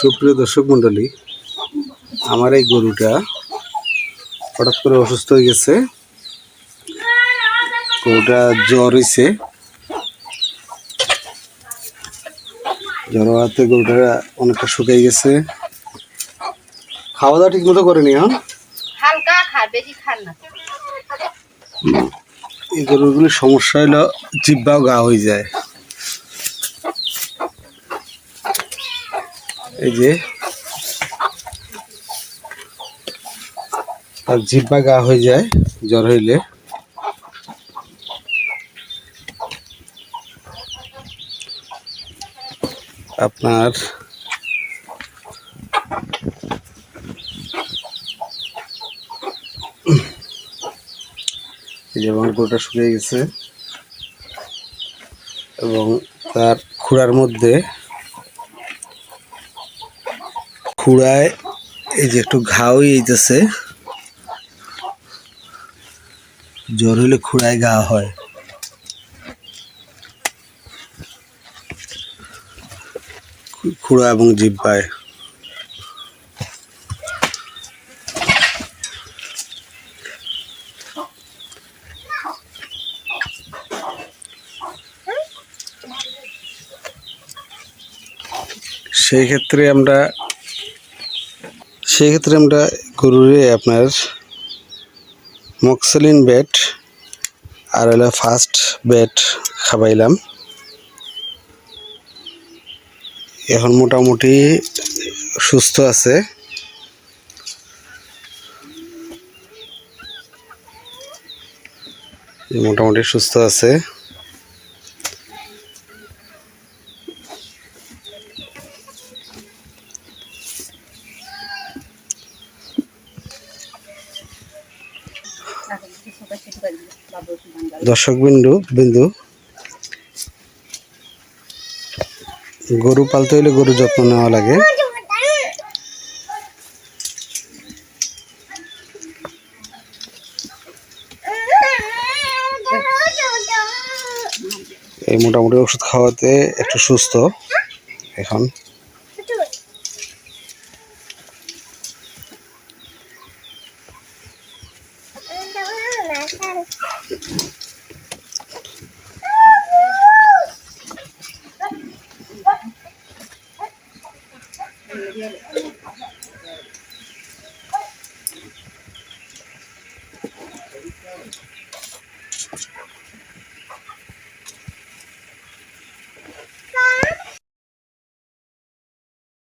সুপ্রিয় দর্শক মণ্ডলী আমার এই গরুটা হঠাৎ করে অসুস্থ হয়ে গেছে। গরুটা জ্বর হয়েছে জ্বর হওয়াতে গরুটা অনেকটা শুকিয়ে গেছে। খাওয়া দাওয়া ঠিক মতো করেনি হ্যাঁ? হালকা খায় বেশি খান না। এই গরুগুলির সমস্যা হলো জিব্বাও গা হয়ে যায়। এই যে তার জিব্বা গা হয়ে যায়, জ্বর হইলে। আপনার এই যেমন গরুটা শুকিয়ে গেছে। এবং তার খুঁড়ার মধ্যে খুঁড়ায় এই যে একটু ঘাও এইতেছে। জ্বর হলে খুঁড়ায় ঘা হয়। খুঁড়া এবং জিব্বায় সেই ক্ষেত্রে আমরা সেই ক্ষেত্রে আমরা গরুরে আপনার মক্সলিন বেড আর হলো ফার্স্ট বেড খাবাইলাম। এখন মোটামুটি সুস্থ আছে। মোটামুটি সুস্থ আছে। দর্শক বিন্দু বিন্দু, গরু পালতে হলে গরু যত্ন নেওয়া লাগে। এই মোটামুটি ওষুধ খাওয়াতে একটু সুস্থ এখন। Yeah.